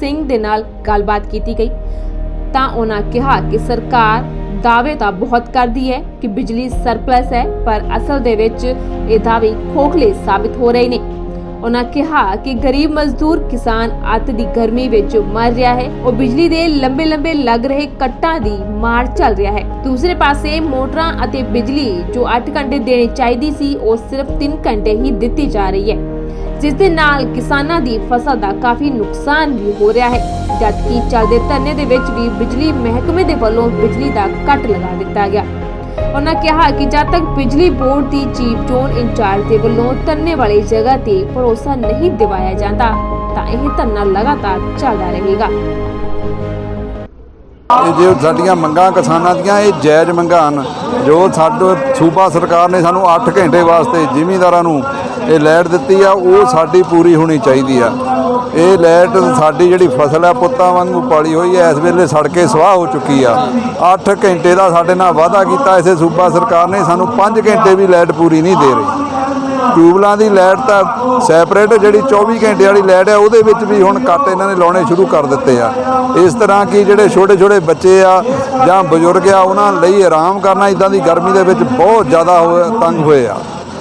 ਸਿੰਘ ਦੇ ਨਾਲ ਗੱਲਬਾਤ ਕੀਤੀ ਗਈ। ਤਾਂ ਉਹਨਾਂ ਕਿਹਾ ਕਿ ਸਰਕਾਰ ਦਾਅਵੇ ਤਾਂ ਬਹੁਤ ਕਰਦੀ ਹੈ ਕਿ ਬਿਜਲੀ ਸਰਪਲਸ ਹੈ, ਪਰ ਅਸਲ ਦੇ ਵਿੱਚ ਇਹ ਦਾਅਵੇ ਖੋਖਲੇ ਸਾਬਿਤ ਹੋ ਰਹੇ ਨੇ। ਉਹਨਾਂ ਕਿਹਾ ਕਿ ਗਰੀਬ ਮਜ਼ਦੂਰ ਕਿਸਾਨ ਅੱਤ ਦੀ ਗਰਮੀ ਵਿੱਚ ਮਰ ਰਿਹਾ ਹੈ। ਉਹ ਬਿਜਲੀ ਦੇ ਲੰਬੇ ਲੰਬੇ ਲੱਗ ਰਹੇ ਕੱਟਾਂ ਦੀ ਮਾਰ ਚੱਲ ਰਿਹਾ ਹੈ। ਦੂਸਰੇ ਪਾਸੇ ਮੋਟਰਾਂ ਅਤੇ ਬਿਜਲੀ ਜੋ 8 ਘੰਟੇ ਦੇਣੀ ਚਾਹੀਦੀ ਸੀ, ਉਹ ਸਿਰਫ 3 ਘੰਟੇ ਹੀ ਦਿੱਤੀ ਜਾ ਰਹੀ ਹੈ। ਜਿਸ ਦੇ ਨਾਲ ਕਿਸਾਨਾਂ ਦੀ ਫਸਲ ਦਾ ਕਾਫੀ ਨੁਕਸਾਨ ਵੀ ਹੋ ਰਿਹਾ ਹੈ, ਜਦਕਿ ਚੱਲਦੇ ਧਰਨੇ ਦੇ ਵਿੱਚ ਵੀ ਬਿਜਲੀ ਮਹਿਕਮੇ ਦੇ ਵੱਲੋਂ ਬਿਜਲੀ ਦਾ ਕੱਟ ਲਗਾ ਦਿੱਤਾ ਗਿਆ। ਉਹਨਾਂ ਕਿਹਾ ਕਿ ਜਦ ਤੱਕ ਬਿਜਲੀ ਬੋਰਡ ਦੀ ਚੀਫ ਜ਼ੋਨ ਇੰਚਾਰਜ ਦੇ ਵੱਲੋਂ ਧਰਨੇ ਵਾਲੀ ਜਗ੍ਹਾ ਤੇ ਭਰੋਸਾ ਨਹੀਂ ਦਿਵਾਇਆ ਜਾਂਦਾ, ਤਾਂ ਇਹ ਧਰਨਾ ਲਗਾਤਾਰ ਚੱਲਦਾ ਰਹੇਗਾ। ਇਹ ਜੋ ਸਾਡੀਆਂ ਮੰਗਾਂ ਕਿਸਾਨਾਂ ਦੀਆਂ, ਇਹ ਜਾਇਜ਼ ਮੰਗਾਂ ਹਨ। ਜੋ ਸਾਡੇ ਸੂਬਾ ਸਰਕਾਰ ਨੇ ਸਾਨੂੰ 8 ਘੰਟੇ ਵਾਸਤੇ ਜ਼ਿਮੀਂਦਾਰਾਂ ਨੂੰ ਇਹ ਲੈਟ ਦਿੱਤੀ ਆ, ਉਹ ਸਾਡੀ ਪੂਰੀ ਹੋਣੀ ਚਾਹੀਦੀ ਆ। ਇਹ ਲੈਟ ਸਾਡੀ ਜਿਹੜੀ ਫਸਲ ਆ, ਪੁੱਤਾਂ ਵਾਂਗੂ ਪਾਲੀ ਹੋਈ ਐ ਇਸ ਵੇਲੇ ਸੜ ਕੇ ਸਵਾਹ ਹੋ ਚੁੱਕੀ ਆ। 8 ਘੰਟੇ ਦਾ ਸਾਡੇ ਨਾਲ ਵਾਅਦਾ ਕੀਤਾ ਇਸੇ ਸੂਬਾ ਸਰਕਾਰ ਨੇ, ਸਾਨੂੰ 5 ਘੰਟੇ ਵੀ ਲਾਈਟ ਪੂਰੀ ਨਹੀਂ ਦੇ ਰਹੀ। ਟਿਊਬਲਾਂ ਦੀ ਲੈਟ ਤਾਂ ਸੈਪਰੇਟ ਜਿਹੜੀ 24 ਘੰਟੇ ਵਾਲੀ ਲਾਈਟ ਆ, ਉਹਦੇ ਵਿੱਚ ਵੀ ਹੁਣ ਕੱਟ ਇਹਨਾਂ ਨੇ ਲਾਉਣੇ ਸ਼ੁਰੂ ਕਰ ਦਿੱਤੇ ਆ। ਇਸ ਤਰ੍ਹਾਂ ਕਿ ਜਿਹੜੇ ਛੋਟੇ ਛੋਟੇ ਬੱਚੇ ਆ ਜਾਂ ਬਜ਼ੁਰਗ ਆ, ਉਹਨਾਂ ਲਈ ਆਰਾਮ ਕਰਨਾ ਇਦਾਂ ਦੀ ਗਰਮੀ ਦੇ ਵਿੱਚ ਬਹੁਤ ਜ਼ਿਆਦਾ ਹੋਏ- ਤੰਗ ਹੋਏ ਆ।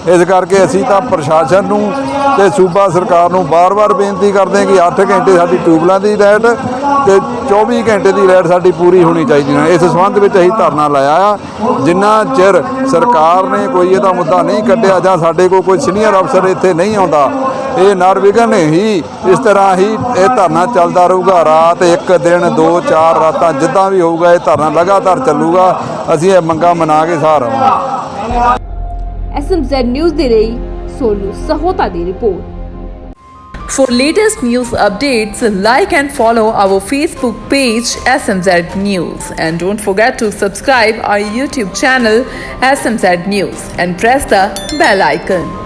ਇਸ ਕਰਕੇ ਅਸੀਂ ਤਾਂ ਪ੍ਰਸ਼ਾਸਨ ਨੂੰ ਤੇ ਸੂਬਾ ਸਰਕਾਰ ਨੂੰ ਬਾਰ-ਬਾਰ ਬੇਨਤੀ ਕਰਦੇ ਹਾਂ ਕਿ 8 ਘੰਟੇ ਸਾਡੀ ਟਿਊਬਲਾਂ ਦੀ ਲਾਈਟ ਤੇ 24 ਘੰਟੇ ਦੀ ਲਾਈਟ ਸਾਡੀ ਪੂਰੀ ਹੋਣੀ ਚਾਹੀਦੀ ਹੈ। ਇਸ ਸੰਬੰਧ ਵਿੱਚ ਅਸੀਂ ਧਰਨਾ ਲਾਇਆ ਆ। ਜਿੰਨਾ ਚਿਰ ਸਰਕਾਰ ਨੇ ਕੋਈ ਇਹਦਾ ਮੁੱਦਾ ਨਹੀਂ ਕੱਢਿਆ ਜਾਂ ਸਾਡੇ ਕੋਲ ਕੋਈ ਸੀਨੀਅਰ ਅਫਸਰ ਇੱਥੇ ਨਹੀਂ ਆਉਂਦਾ, ਇਹ ਨਰਵਿਘਨ ਹੀ ਇਸ ਤਰ੍ਹਾਂ ਹੀ ਇਹ ਧਰਨਾ ਚੱਲਦਾ ਰਹੂਗਾ। ਰਾਤ ਇੱਕ, ਦਿਨ, ਦੋ, ਚਾਰ ਰਾਤਾਂ ਜਿੱਦਾਂ ਵੀ ਹੋਊਗਾ, ਇਹ ਧਰਨਾ ਲਗਾਤਾਰ ਚੱਲੂਗਾ। ਅਸੀਂ ਇਹ ਮੰਗਾਂ ਮਨਾ ਕੇ ਸਾਰ ਰਹਾਂਗੇ SMZ News दे रही सोलू सहोता दी report For latest news updates, like and follow our Facebook page SMZ News. And don't forget to subscribe our YouTube channel SMZ News and press the bell icon.